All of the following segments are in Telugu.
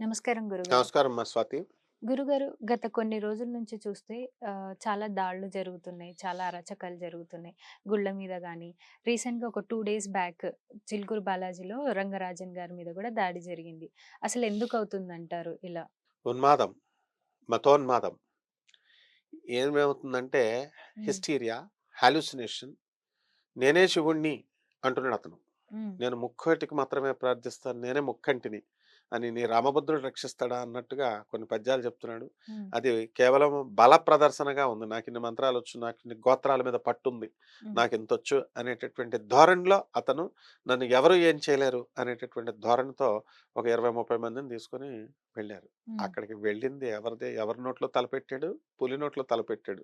నమస్కారం గురుగారు. నమస్కారం మా స్వాతి. గురుగారు గత కొన్ని రోజుల నుంచి చూస్తే చాలా దాడులు జరుగుతున్నాయి. చాలా అరాచకాలు జరుగుతున్నాయి. గుళ్ళ మీద గాని, రీసెంట్‌గా ఒక 2 డేస్ బ్యాక్ చిలుకూరు బాలాజీలో రంగరాజన్ గారి మీద కూడా దాడి జరిగింది. అసలు ఎందుకు అవుతుందంటారు ఇలా? ఉన్మాదం, మతోన్మాదం. ఏమవుతుందంటే హ్మ్. హిస్టీరియా, హాలుసినేషన్ నేనే శివుడిని అంటున్నాడు అతను. నేను ముక్కోటికి మాత్రమే ప్రార్థిస్తాను. నేనే ముక్కంటిని అని నీ రామభద్రుడు రక్షిస్తాడా అన్నట్టుగా కొన్ని పద్యాలు చెప్తున్నాడు. అది కేవలం బల ప్రదర్శనగా ఉంది. నాకిన్ని మంత్రాలొచ్చు, నాకిన్ని గోత్రాల మీద పట్టుంది, హ్మ్. నాకింతొచ్చు అనేటటువంటి ధోరణిలో అతను నన్ను ఎవరు ఏం చేయలేరు అనేటటువంటి ధోరణితో ఒక 20, 30 మందిని తీసుకొని వెళ్ళారు. అక్కడికి వెళ్ళింది ఎవరిది ఎవరి నోట్లో తలపెట్టాడు? పులి నోట్లో తలపెట్టాడు.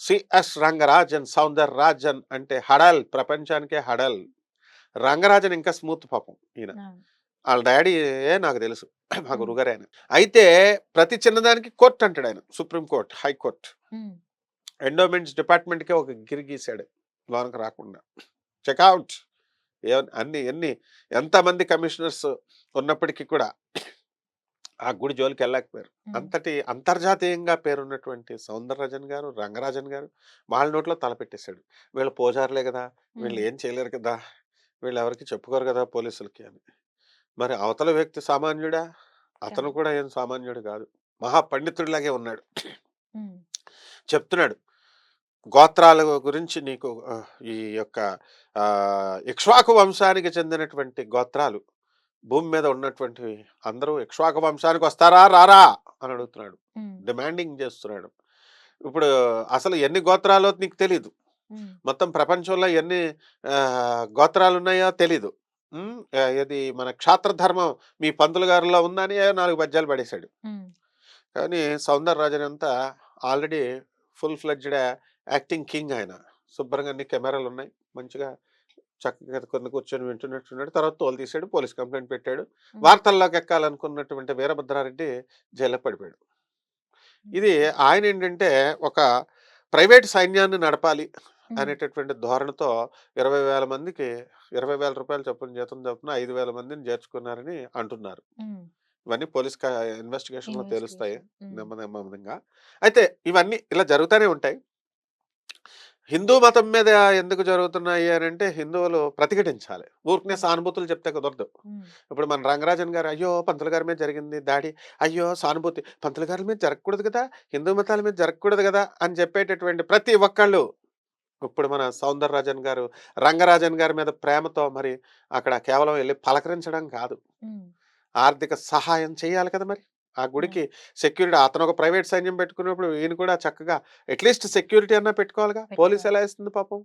సిఎస్ రంగరాజన్, సౌందరరాజన్ అంటే హడల్ ప్రపంచానికే హడల్. రంగరాజన్ ఇంకా స్మూత్ పాపం ఈయన. అవును. ఆళ్ళ డ్యాడీయే నాకు తెలుసు. మా హ్మ్. గురువుగారే ఆయన. అయితే ప్రతి చిన్నదానికి court అంటాడాయన. Supreme court, high court. హ్మ్. ఎండోమెంట్స్ డిపార్ట్మెంట్‌కే ఒక గిరి గీసాడు. లోనకి రాకుండా. చెకౌట్. ఎన్ అన్ని ఎన్ని ఎంతమంది కమిషనర్స్ ఉన్నప్పటికీ కూడా ఆ గుడి జోలికెళ్ళలేకపోయారు. హ్మ్. అంతటి అంతర్జాతీయంగా పేరున్నటువంటి సౌందరరాజన్ గారు, రంగరాజన్ గారు వాళ్ళ నోట్లో తలపెట్టేసాడు. వీళ్ళు పూజారులే గదా! వీళ్ళు. ఏం చేయలేరు కదా! వీళ్ళెవరికీ చెప్పుకోరు గదా పోలీసులకి అని. మరి అవతల వ్యక్తి సామాన్యుడా? అతను కాదు. కూడా ఏం సామాన్యుడు గాదు. మహా పండితుడిలాగే ఉన్నాడు. చెప్తున్నాడు. గోత్రాల గురించి నీకు ఈ యొక్క ఇక్ష్వాకు వంశానికి చెందినటువంటి గోత్రాలు భూమి మీద ఉన్నటువంటివి అందరూ ఇక్ష్వాకు వంశానికొస్తారా? రారా? అని అడుగుతున్నాడు. డిమాండింగ్ చేస్తున్నాడు. ఇప్పుడు అసలు ఎన్ని గోత్రాలో నీకు తెలీదు. మొత్తం ప్రపంచంలో ఎన్ని ఆహ్, గోత్రాలున్నాయో తెలీదు. హ్మ్. ఇది మన క్షాత్ర ధర్మం మీ పంతులు గారిలో ఉందని 4 పద్యాలు పడేశాడు. కానీ సౌందరరాజన్ అంతా already full fledged acting king ఆయన. శుభ్రంగా అన్ని కెమెరాలున్నాయి. మంచిగా చక్కగా కింద కూర్చొని వింటున్నట్టున్నాడు. తర్వాత తోలు తీసాడు. పోలీస్ కంప్లెయింట్ పెట్టాడు. వార్తల్లోకి ఎక్కాలనుకున్నటువంటి వీరభద్రారెడ్డి జైల్లో పడిపోయాడు. ఇది ఓకే. ఆయనేంటంటే ఒక ప్రైవేట్ సైన్యాన్ని నడపాలి. అనేటటువంటి ధోరణితో 20,000 మందికి రూ. 20,000 చొప్పున జీతం చొప్పున 5,000 మందిని చేర్చుకున్నారని అంటున్నారు. ఇవన్నీ పోలీస్ తెలుస్తాయి ఇన్వెస్టిగేషన్. హ్మ్. నెమ్మ నెమ్మదిగా. అయితే ఇవన్నీ ఇలా జరుగుతానే ఉంటాయి. హిందూ మతం మీద ఎందుకు జరుగుతున్నాయి అనంటే హిందువులు ప్రతిఘటించాలి. ఊరికనే. సానుభూతులు చెప్తే కుదరదు. ఇప్పుడు మన రంగరాజన్ గారు అయ్యో! పంతులు గారి మీద జరిగింది దాడి. అయ్యో! సానుభూతి. పంతులు గారి మీద జరగకూడదు కదా! హిందూ మతాల మీద జరగకూడదు కదా! అని చెప్పేటటువంటి ప్రతి ఒక్కళ్ళు ఇప్పుడు మన సౌందరరాజన్ గారు, రంగరాజన్ గారి మీద ప్రేమతో మరి అక్కడ కేవలం ఎళ్ళి పలకరించడం కాదు. ఆర్థిక సహాయం చేయాలి కదా మరి. ఆ గుడికి. సెక్యూరిటీ అతను ఒక ప్రైవేట్ సైన్యం పెట్టుకున్నప్పుడు ఈయన కూడా చక్కగా అట్‌లీస్ట్ సెక్యూరిటీ అన్నా పెట్టుకోవాలిగా. పోలీస్. ఎలా ఇస్తుంది పాపం?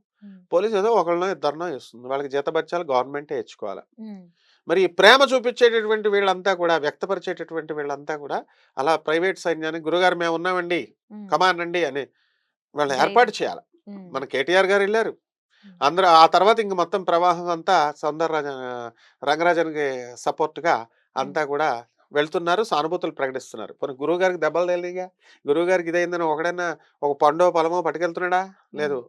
పోలీస్ ఏదో ఒకళ్ళనో ఇద్దరినో ఇస్తుంది. వాళ్ళకి జీతభత్యాలు గవర్నమెంటే ఇచ్చుకోవాలి. మరి ఈ ప్రేమ చూపించేటటువంటి వీళ్ళంతా కూడా వ్యక్తపరిచేటటువంటి వీళ్ళంతా కూడా అలా ప్రైవేట్ సైన్యానికి గురుగారు మేము ఉన్నామండి. హ్మ్. కమాన్ రండి అని వాళ్ళని. ఏర్పాటు చేయాలి. మన కేటీఆర్ గారు. హ్మ్. అందరూ ఆ తర్వాత ఇంక మొత్తం ప్రవాహం అంతా సౌందరరాజన్ రంగరాజన్‌కి సపోర్ట్‌గా. అంతా కూడా వెళ్తున్నారు. సానుభూతులు ప్రకటిస్తున్నారు. పోనీ గురువు గారికి దెబ్బలు తగిలినాయిగా. గురువు గారికి ఇదయిందని ఒకడన్నా ఒక పండో, పొలమో పట్టుకెళ్తున్నాడా? లేదు.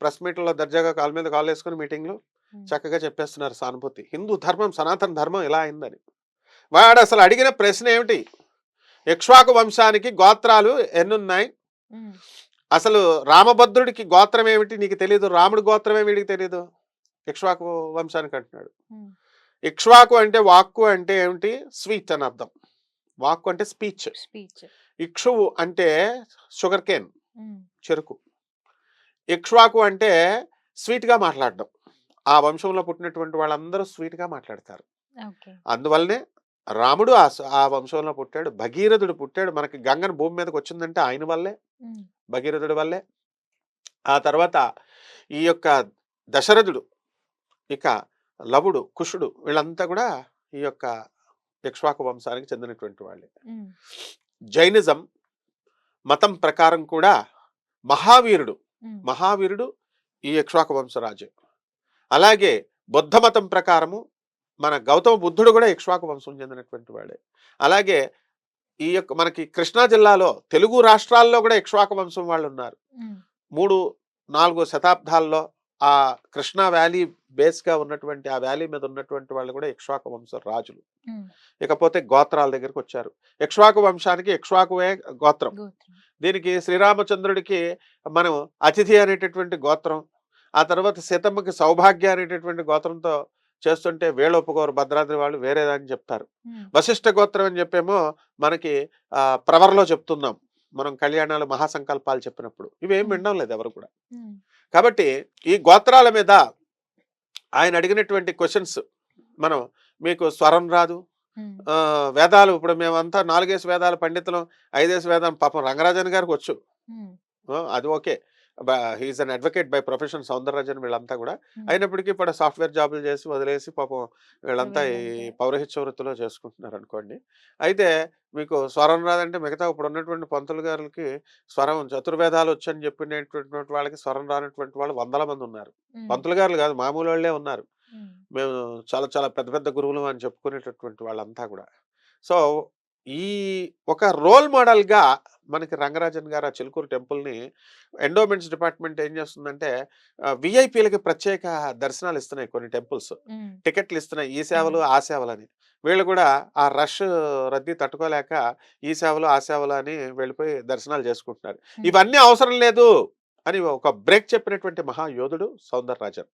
ప్రెస్ మీట్‌లలో దర్జాగా కాలు మీద కాలేసుకొని మీటింగ్‌లు హ్మ్. చక్కగా చెప్పేస్తున్నారు సానుభూతి. హిందూ ధర్మం, సనాతన ధర్మం ఇలా అయిందని. వాడసలు అడిగిన ప్రశ్న ఏమిటి? ఇక్ష్వాకు వంశానికి గోత్రాలు ఎన్నున్నాయి? అసలు రామభద్రుడికి గోత్రం ఏమిటి నీకు తెలీదు. రాముడి గోత్రమే వీడికి తెలీదు. ఇక్ష్వాకు వంశానికి అంటున్నాడు. ఇక్ష్వాకు అంటే వాక్కు అంటే ఏమిటి? స్వీట్ అని అర్థం. వాక్కు అంటే స్పీచ్. స్పీచ్. ఇక్షువు అంటే షుగర్ కేన్. చెరుకు. ఇక్ష్వాకు అంటే స్వీట్‌గా మాట్లాడడం. ఆ వంశంలో పుట్టినటువంటి వాళ్ళందరూ స్వీట్‌గా మాట్లాడతారు. అందువల్లనే రాముడు ఆ వంశంలో పుట్టాడు. భగీరథుడు పుట్టాడు. మనకి గంగను భూమి మీదకొచ్చిందంటే ఆయన వల్లే. భగీరథుడి వల్లే. ఆ తర్వాత ఈ యొక్క దశరథుడు, ఇక లవుడు, కుషుడు వీళ్ళంతా కూడా ఈ యొక్క ఇక్ష్వాకు వంశానికి చెందినటువంటి వాళ్ళే. జైనిజం మతం ప్రకారం కూడా మహావీరుడు. మహావీరుడు ఈ ఇక్ష్వాకు వంశరాజే. అలాగే బుద్ధ మతం ప్రకారము మన గౌతమ బుద్ధుడు కూడా ఇక్ష్వాకు వంశం చెందినటువంటి వాడే. అలాగే ఈ యొక్క మనకి కృష్ణా జిల్లాలో తెలుగు రాష్ట్రాల్లో కూడా ఇక్ష్వాకు వంశం వాళ్ళున్నారు. హ్మ్. 3, 4 శతాబ్దాల్లో ఆ కృష్ణా వ్యాలీ బేస్గా ఉన్నటువంటి ఆ వ్యాలీ మీద ఉన్నటువంటి వాళ్ళు కూడా ఇక్ష్వాకు వంశ రాజులు. ఇకపోతే గోత్రాల దగ్గరికి వచ్చారు. ఇక్ష్వాకు వంశానికి ఇక్ష్వాకువే గోత్రం. దీనికి శ్రీరామచంద్రుడికి మనం అతిథి అనేటటువంటి గోత్రం ఆ తర్వాత సీతమ్మకి సౌభాగ్య అనేటటువంటి గోత్రంతో చేస్తుంటే వీళ్ళు ఒప్పుకోరు భద్రాద్రి వాళ్ళు వేరేదని చెప్తారు. వశిష్ఠ గోత్రం అని చెప్పేమో మనకి ఆ, ప్రవర్లో చెప్తున్నాం. మనం కళ్యాణాలు మహాసంకల్పాలు చెప్పినప్పుడు. ఇవేం వినడం లేదు ఎవరు కూడా. కాబట్టి ఈ గోత్రాల మీద ఆయన అడిగినటువంటి క్వశ్చన్స్ మనం మీకు స్వరం రాదు. వేదాలు ఇప్పుడు మేమంతా నాలుగేసి వేదాలు పండితులం ఐదేసి వేదాలు పాపం రంగరాజన్ గారికి వచ్చు. అది okay. He is an advocate by profession Soundararajan వీళ్ళంతా కూడా. అయినప్పటికీ ఇప్పుడు సాఫ్ట్వేర్ జాబులు చేసి వదిలేసి పాపం వీళ్ళంతా ఈ. పౌరహిత్య వృత్తిలో చేసుకుంటున్నారు అనుకోండి. అయితే మీకు స్వరం రాదంటే మిగతా ఇప్పుడు ఉన్నటువంటి పంతులు గారికి స్వరం చతుర్వేదాలు వచ్చని చెప్పినటువంటి వాళ్ళకి స్వరం రానటువంటి వాళ్ళు వందల మంది ఉన్నారు. పంతులు గారు కాదు మామూలు వాళ్ళే ఉన్నారు. మేము చాలా చాలా పెద్ద పెద్ద గురువులు అని చెప్పుకునేటటువంటి వాళ్ళంతా కూడా. సో ఈ ఒక రోల్ మోడల్గా మనకి రంగరాజన్ గారు ఆ చిలుకూరు టెంపుల్ని ఎండోమెంట్స్ డిపార్ట్మెంట్ ఏం చేస్తుందంటే విఐపీలకి ప్రత్యేక దర్శనాలు ఇస్తున్నాయి కొన్ని టెంపుల్స్. టికెట్లు ఇస్తున్నాయి. ఈ సేవలు ఆ సేవలు అని వీళ్ళు కూడా ఆ రష్ రద్దీ తట్టుకోలేక ఈ సేవలు ఆ సేవలు అని వెళ్ళిపోయి దర్శనాలు చేసుకుంటున్నారు. ఇవన్నీ అవసరం లేదు అని ఒక బ్రేక్ చెప్పినటువంటి మహాయోధుడు సౌందరరాజన్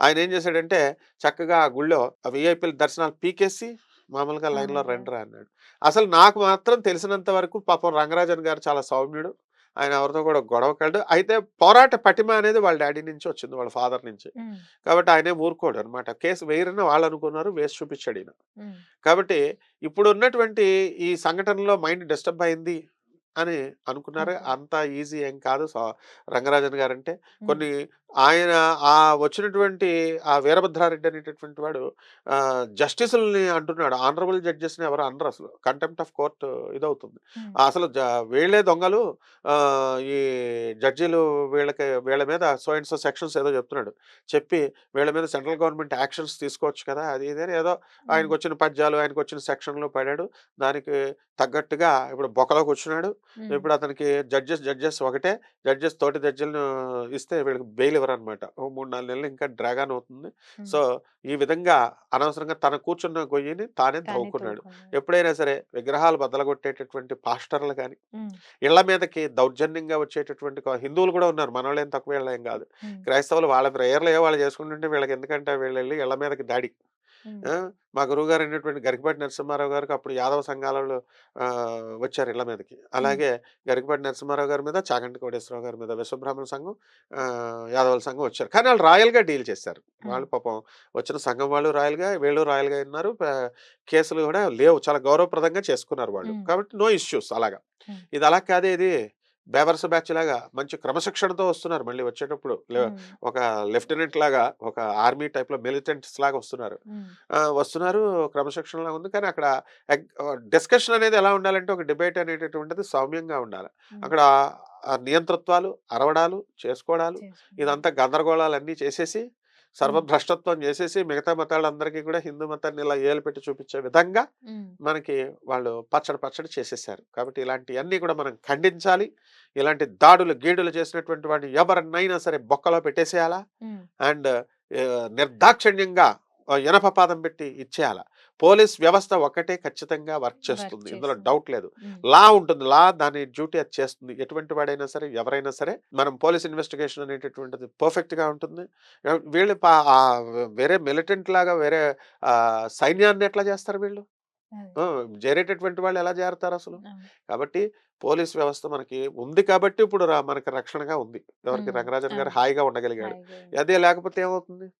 ఆయన ఏం చేశాడంటే చక్కగా ఆ గుళ్ళో విఐపీల దర్శనాలు పీకేసి మామూలుగా లైన్లో. రండి రా అన్నాడు. అసలు నాకు మాత్రం తెలిసినంత వరకు పాపం రంగరాజన్ గారు చాలా సౌమ్యుడు. ఆయన ఎవరితో కూడా గొడవకాడు అయితే పోరాట పటిమ అనేది వాళ్ళ డాడీ నుంచి వచ్చింది వాళ్ళ ఫాదర్ నుంచి. కాబట్టి ఆయనే ఊరుకోడు అనమాట కేసు వేయరని వాళ్ళు అనుకున్నారు వేసి చూపించాడు ఈయన. కాబట్టి ఇప్పుడు ఉన్నటువంటి ఈ సంఘటనలో మైండ్ డిస్టర్బ్ అయింది అని అనుకున్నారు. అంత ఈజీ ఏం కాదు రంగరాజన్ గారు అంటే కొన్ని ఆయన ఆ వచ్చినటువంటి ఆ వీరభద్రారెడ్డి అనేటటువంటి వాడు జస్టిసుల్ని అంటున్నాడు. ఆనరబుల్ జడ్జెస్ని ఎవరు అనరు అసలు. కంటెంప్ట్ ఆఫ్ కోర్ట్ ఇదవుతుంది. అసలు వీళ్ళే దొంగలు ఆ, ఈ జడ్జీలు వీళ్ళకి వీళ్ళ మీద సో అండ్ సో సెక్షన్స్ ఏదో చెప్తున్నాడు. చెప్పి వీళ్ళ మీద సెంట్రల్ గవర్నమెంట్ యాక్షన్స్ తీసుకోవచ్చు కదా అది ఇది ఏదో ఆయనకు వచ్చిన పద్యాలు ఆయనకు వచ్చిన సెక్షన్లో పడాడు. దానికి తగ్గట్టుగా ఇప్పుడు బొక్కలో కూర్చున్నాడు. ఇప్పుడు అతనికి జడ్జెస్ జడ్జెస్ ఒకటే. జడ్జెస్ తోటి జడ్జిలను ఇస్తే వీళ్ళకి బెయిల్ ఇవ్వరు అనమాట ఓ మూడు నాలుగు నెలలు ఇంకా డ్రాగన్ అవుతుంది. సో ఈ విధంగా అనవసరంగా తన కూర్చున్న గొయ్యిని తానే కానీ తవ్వుకున్నాడు. ఎప్పుడైనా సరే విగ్రహాలు బద్దలగొట్టేటటువంటి పాస్టర్లు కానీ ఇళ్ళ మీదకి దౌర్జన్యంగా వచ్చేటటువంటి హిందువులు కూడా ఉన్నారు. మనోళ్ళేం తక్కువ వీళ్ళేం కాదు. క్రైస్తవులు వాళ్ళ ప్రేయర్లు ఏ వాళ్ళు చేసుకుంటుంటే వీళ్ళకి ఎందుకంటే వీళ్ళు వెళ్ళి ఇళ్ళ మీదకి దాడి. మా గురువు గారు అయినటువంటి గరికపాటి నరసింహారావు గారికి అప్పుడు యాదవ సంఘాలలో వచ్చారు ఇళ్ళ మీదకి. అలాగే గరికపాటి నరసింహారావు గారి మీద చాగంటి కోటేశ్వరరావు గారి మీద విశ్వబ్రాహ్మణ సంఘం యాదవుల సంఘం వచ్చారు. కానీ వాళ్ళు రాయల్గా డీల్ చేశారు. వాళ్ళు పాపం వచ్చిన సంఘం వాళ్ళు రాయల్గా వీళ్ళు రాయల్గా ఉన్నారు కేసులు కూడా లేవు. చాలా గౌరవప్రదంగా చేసుకున్నారు వాళ్ళు. కాబట్టి నో ఇష్యూస్ అలాగా. ఇది అలా కాదే ఇది బేవర్స బ్యాచ్ లాగా మంచి క్రమశిక్షణతో వస్తున్నారు మళ్ళీ వచ్చేటప్పుడు. ఒక లెఫ్టినెంట్ లాగా ఒక ఆర్మీ టైప్లో మిలిటెంట్స్ లాగా వస్తున్నారు. వస్తున్నారు క్రమశిక్షణలా ఉంది. కానీ అక్కడ డిస్కషన్ అనేది ఎలా ఉండాలంటే ఒక డిబేట్ అనేటటువంటిది సౌమ్యంగా ఉండాలి. అక్కడ నియంతృత్వాలు అరవడాలు చేసుకోవడాలు. ఇదంతా గందరగోళాలు అన్నీ చేసేసి సర్వభ్రష్టత్వం చేసేసి మిగతా మతాలందరికీ కూడా హిందూ మతాన్ని ఇలా ఏలు పెట్టి చూపించే విధంగా మనకి వాళ్ళు పచ్చడి పచ్చడి చేసేసారు. కాబట్టి ఇలాంటివన్నీ కూడా మనం ఖండించాలి. ఇలాంటి దాడులు గీడులు చేసినటువంటి వాడిని ఎవరినైనా సరే బొక్కలో పెట్టేసేయాలా? అండ్ నిర్దాక్షిణ్యంగా ఎనప పాదం పెట్టి ఇచ్చేయాల? పోలీస్ వ్యవస్థ ఒక్కటే ఖచ్చితంగా వర్క్ చేస్తుంది. ఇందులో. డౌట్ లేదు. లా ఉంటుంది. లా దాని డ్యూటీ అది చేస్తుంది. ఎటువంటి వాడైనా సరే ఎవరైనా సరే మనం పోలీస్ ఇన్వెస్టిగేషన్ అనేటటువంటిది పర్ఫెక్ట్గా ఉంటుంది వీళ్ళు వేరే మిలిటెంట్ లాగా వేరే సైన్యాన్ని ఎట్లా చేస్తారు వీళ్ళు? చేరేటటువంటి వాళ్ళు ఎలా చేరతారు అసలు. కాబట్టి పోలీస్ వ్యవస్థ మనకి ఉంది కాబట్టి ఇప్పుడు రా- మనకి రక్షణగా ఉంది. ఎవరికి. రంగరాజన్ గారు. హాయిగా ఉండగలిగాడు. అదే లేకపోతే ఏమవుతుంది?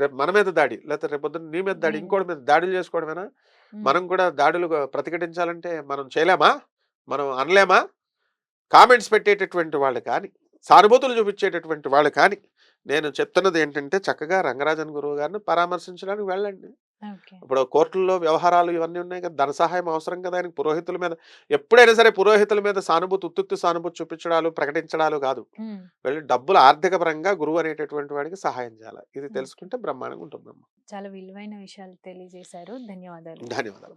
రేపు మన మీద దాడి లేకపోతే రేపు పొద్దున్న నీ మీద దాడి ఇంకోటి మీద దాడులు చేసుకోవడమేనా? మనం కూడా దాడులు ప్రతిఘటించాలంటే మనం చేయలేమా? మనం అనలేమా? కామెంట్స్ పెట్టేటటువంటి వాళ్ళు కానీ సానుభూతులు చూపించేటటువంటి వాళ్ళు కానీ నేను చెప్తున్నది ఏంటంటే చక్కగా రంగరాజన్ గురువు గారిని పరామర్శించడానికి వెళ్ళండి. ఇప్పుడు కోర్టుల్లో వ్యవహారాలు ఇవన్నీ ఉన్నాయి కదా! ధన సహాయం అవసరం కదా! ఆయనకి పురోహితుల మీద ఎప్పుడైనా సరే పురోహితుల మీద సానుభూతి ఉత్తుత్తి సానుభూతి చూపించడాలు ప్రకటించడాలు కాదు. వెళ్ళి డబ్బులు ఆర్థిక పరంగా గురువు అనేటటువంటి వాడికి సహాయం చేయాలి. ఇది తెలుసుకుంటే బ్రహ్మాండంగా ఉంటుందమ్మా చాలా విలువైన విషయాలు తెలియజేశారు. ధన్యవాదాలు. ధన్యవాదాలు.